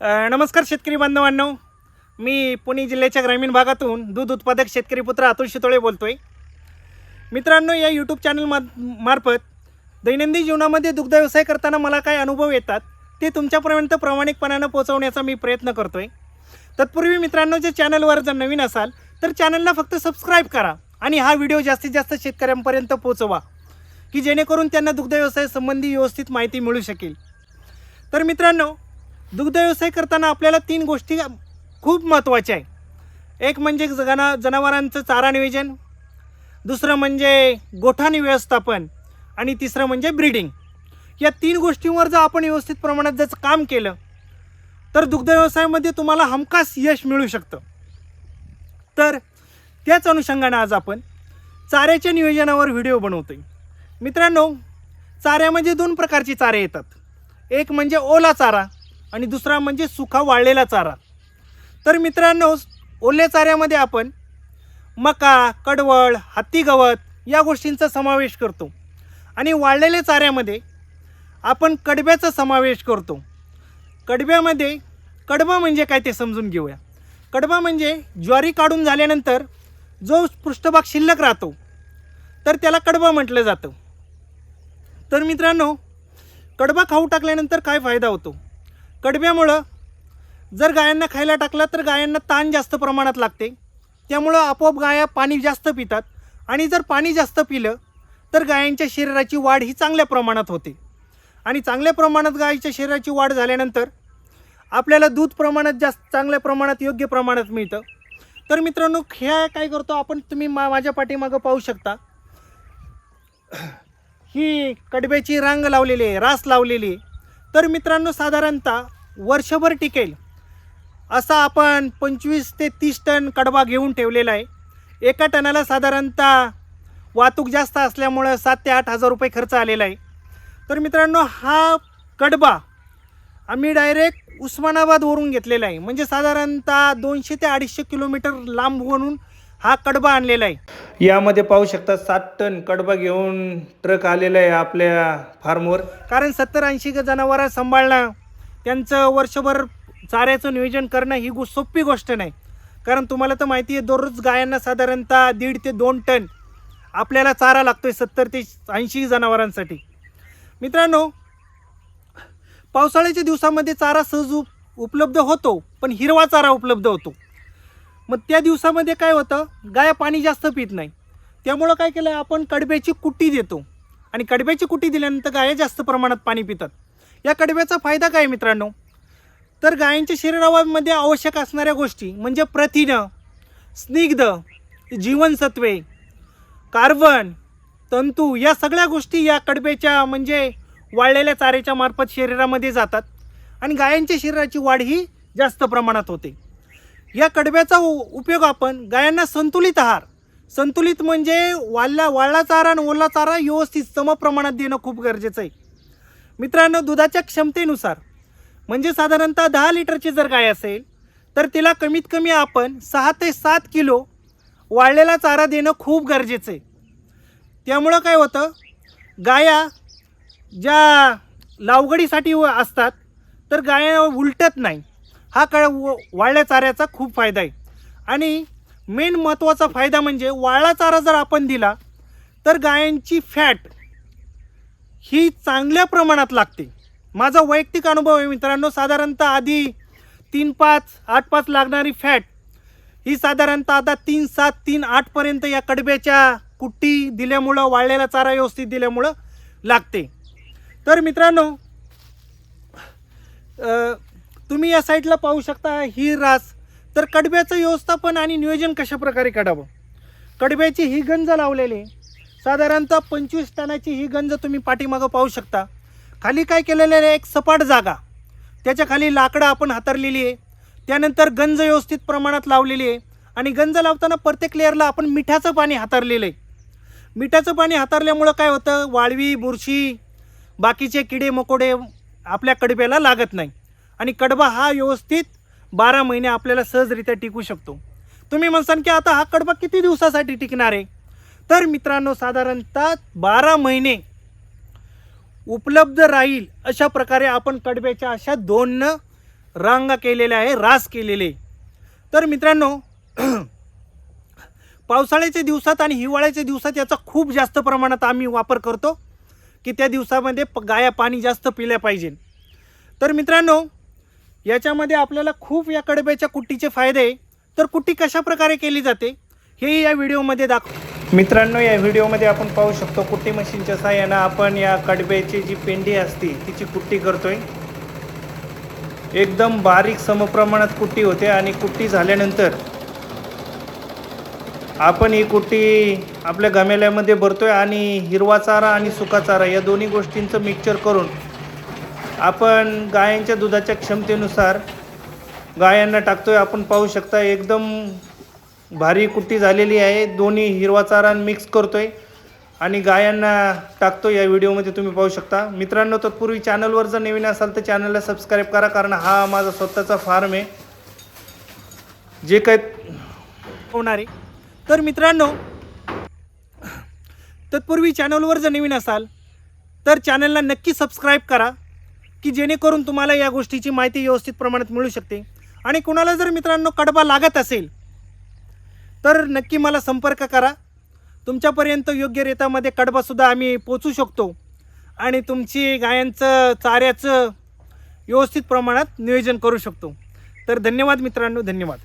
नमस्कार शेतकरी बांधवांनो. मी पुणे जिल्ह्याच्या ग्रामीण भागातून दूध उत्पादक शेतकरी पुत्र अतुल शितोळे बोलतो आहे मित्रांनो या यूट्यूब चॅनल मा मार्फत दैनंदिन जीवनामध्ये दुग्ध व्यवसाय करताना मला काय अनुभव येतात ते तुमच्यापर्यंत प्रामाणिकपणानं पोहोचवण्याचा मी प्रयत्न करतो आहे तत्पूर्वी मित्रांनो जे चॅनलवर जर नवीन असाल तर चॅनलला फक्त सबस्क्राईब करा आणि हा व्हिडिओ जास्तीत जास्त शेतकऱ्यांपर्यंत पोहोचवा की जेणेकरून त्यांना दुग्ध व्यवसायासंबंधी व्यवस्थित माहिती मिळू शकेल. तर मित्रांनो दुग्ध व्यवसाय करताना आपल्याला तीन गोष्टी खूप महत्त्वाच्या आहे एक म्हणजे जना जनावरांचं चारा नियोजन दुसरं म्हणजे गोठाणी व्यवस्थापन आणि तिसरं म्हणजे ब्रीडिंग. या तीन गोष्टींवर जर आपण व्यवस्थित प्रमाणात जर काम केलं तर दुग्ध व्यवसायामध्ये तुम्हाला हमखास यश मिळू शकतं. तर त्याच अनुषंगानं आज आपण चाऱ्याच्या नियोजनावर व्हिडिओ बनवतो मित्रांनो चाऱ्यामध्ये दोन प्रकारचे चारे येतात. एक म्हणजे ओला चारा आणि दुसरा म्हणजे सुखा वाळलेला चारा. तर मित्रांनो ओल्या चाऱ्यामध्ये आपण मका कडवळ हत्ती गवत या गोष्टींचा समावेश करतो. आणि वाळलेल्या चाऱ्यामध्ये आपण कडब्याचा समावेश करतो. कडब्यामध्ये कडबा म्हणजे काय ते समजून घेऊया. कडबा म्हणजे ज्वारी काढून झाल्यानंतर जो पृष्ठभाग शिल्लक राहतो तर त्याला कडबा म्हटलं जातं. तर मित्रांनो कडबा खाऊ टाकल्यानंतर काय फायदा होतो? कडब्यामुळं जर गायांना खायला टाकला तर गायांना ताण जास्त प्रमाणात लागते. त्यामुळं आपोआप गाया पाणी जास्त पितात आणि जर पाणी जास्त पिलं तर गायांच्या शरीराची वाढ ही चांगल्या प्रमाणात होते. आणि चांगल्या प्रमाणात गायीच्या शरीराची वाढ झाल्यानंतर आपल्याला दूध प्रमाणात जास्त चांगल्या प्रमाणात योग्य प्रमाणात मिळतं. तर मित्रांनो ह्या काय करतो आपण तुम्ही मा माझ्या पाठीमागं पाहू शकता. ही कडब्याची रांग लावलेली आहे रास लावलेली आहे. तर मित्रांनो साधारणतः वर्षभर टिकेल. असा आपण पंचवीस ते तीस टन कडबा घेऊन ठेवलेला आहे. एका टनाला साधारणतः वाहतूक जास्त असल्यामुळं सात ते आठ हजार रुपये खर्च आलेला आहे. तर मित्रांनो हा कडबा आम्ही डायरेक्ट उस्मानाबादवरून घेतलेला आहे. म्हणजे साधारणतः दोनशे ते अडीचशे किलोमीटर लांबवरून हा कडबा आणलेला आहे. यामध्ये पाहू शकता सात टन कडबा घेऊन ट्रक आलेला आहे आपल्या फार्मवर. कारण सत्तर ऐंशी जनावरं सांभाळणं त्यांचं वर्षभर चाऱ्याचं नियोजन करणं ही गो सोपी गोष्ट नाही. कारण तुम्हाला तर माहिती आहे दररोज गायांना साधारणतः दीड ते दोन टन आपल्याला चारा लागतोय सत्तर ते ऐंशी जनावरांसाठी. मित्रांनो पावसाळ्याच्या दिवसामध्ये चारा सहज उप उपलब्ध होतो पण हिरवा चारा उपलब्ध होतो. मग त्या दिवसामध्ये काय होतं? गाय पाणी जास्त पित नाही. त्यामुळं काय केलं? आपण कडब्याची कुट्टी देतो. आणि कडब्याची कुट्टी दिल्यानंतर गाया जास्त प्रमाणात पाणी पितात. या कडब्याचा फायदा काय मित्रांनो? तर गायांच्या शरीरामध्ये आवश्यक असणाऱ्या गोष्टी म्हणजे प्रथिनं स्निग्ध जीवनसत्वे कार्बन तंतू या सगळ्या गोष्टी या कडब्याच्या म्हणजे वाळलेल्या चाऱ्याच्या मार्फत शरीरामध्ये जातात. आणि गायांच्या शरीराची वाढ ही जास्त प्रमाणात होते. या कडब्याचा उ- उपयोग आपण गायांना संतुलित आहार. संतुलित म्हणजे वाळला वाळला चारा आणि ओला चारा व्यवस्थित समप्रमाणात देणं खूप गरजेचं आहे. मित्रांनो दुधाच्या क्षमतेनुसार म्हणजे साधारणतः दहा लिटरची जर गाय असेल तर तिला कमीत कमी आपण सहा ते सात किलो वाळलेला चारा देणं खूप गरजेचं आहे. त्यामुळं काय होतं? गाया ज्या लावगडीसाठी व- असतात तर गाया उलटत नाही. हा कळ व- वाळल्या चाऱ्याचा खूप फायदा आहे. आणि मेन महत्त्वाचा फायदा म्हणजे वाळला चारा जर आपण दिला तर गायांची फॅट ही चांगल्या प्रमाणात लागते. माझा वैयक्तिक अनुभव आहे मित्रांनो साधारणतः आधी तीन पाच आठ पाच लागणारी फॅट ही साधारणतः आता तीन सात तीन आठपर्यंत या कडब्याच्या कुट्टी दिल्यामुळं वाळलेला चारा व्यवस्थित दिल्यामुळं लागते. तर मित्रांनो तुम्ही या साईडला पाहू शकता ही रास. तर कडब्याचं व्यवस्थापन आणि नियोजन कशा प्रकारे काढावं कडब्याची ही गंज लावलेली. आहे. साधारणतः पंचवीस टनाची ही गंज तुम्ही पाठीमागं पाहू शकता. खाली काय केलेलं आहे? एक सपाट जागा. त्याच्याखाली लाकडं आपण हातरलेली आहे. त्यानंतर गंज व्यवस्थित प्रमाणात लावलेली आहे. आणि गंज लावताना प्रत्येक लेअरला आपण मिठाचं पाणी हातारलेलं आहे. मिठाचं पाणी हातारल्यामुळं काय होतं? वाळवी बुरशी बाकीचे किडे मकोडे आपल्या कडब्याला लागत नाही. आणि कडबा हा व्यवस्थित बारा महिने आपल्याला सहजरित्या टिकू शकतो. तुम्ही म्हणसान की आता हा कडबा किती दिवसासाठी टिकणार आहे? तर मित्रांनो साधारणतः बारा महिने उपलब्ध राहील अशा प्रकारे आपण कडब्याच्या अशा दोन रांगा केलेल्या आहे रास केलेले. तर मित्रांनो पावसाळ्याच्या दिवसात आणि हिवाळ्याच्या दिवसात याचा खूप जास्त प्रमाणात आम्ही वापर करतो की त्या दिवसामध्ये प गाया पाणी जास्त पिल्या पाहिजे. तर मित्रांनो याच्यामध्ये आपल्याला खूप या कडब्याच्या कुट्टीचे फायदे तर कुट्टी कशा प्रकारे केली जाते हे या व्हिडिओमध्ये दाखव मित्रांनो या व्हिडिओमध्ये आपण पाहू शकतो कुट्टी मशीनच्या साह्यानं आपण या कडब्याची जी पेंडी असते तिची कुट्टी करतोय. एकदम बारीक समप्रमाणात कुट्टी होते आणि कुट्टी झाल्यानंतर आपण ही कुट्टी आपल्या गमेल्यामध्ये भरतोय आणि हिरवा चारा आणि सुका चारा या दोन्ही गोष्टींचं मिक्सचर करून आपण गायांच्या दुधाच्या क्षमतेनुसार गायांना टाकतोय. आपण पाहू शकता एकदम भारी कुट्टी झालेली आहे. दोन्ही हिरवा चारा मिक्स करतोय आणि गायांना टाकतो या व्हिडिओमध्ये तुम्ही पाहू शकता. मित्रांनो तत्पूर्वी चॅनलवर जर नवीन असाल तर चॅनलला सबस्क्राईब करा कारण हा माझा स्वतःचा फार्म आहे. जे काय होणार. आहे तर मित्रांनो तत्पूर्वी चॅनलवर जर नवीन असाल तर चॅनलला नक्की सबस्क्राईब करा. की जेणेकरून तुम्हाला या गोष्टीची माहिती व्यवस्थित प्रमाणात मिळू शकते. आणि कुणाला जर मित्रांनो कडबा लागत असेल तर नक्की मला संपर्क करा. तुमच्यापर्यंत योग्य रेतामध्ये कडबासुद्धा आम्ही पोचू शकतो. आणि तुमची गायांचं चाऱ्याचं व्यवस्थित प्रमाणात नियोजन करू शकतो. तर धन्यवाद मित्रांनो धन्यवाद.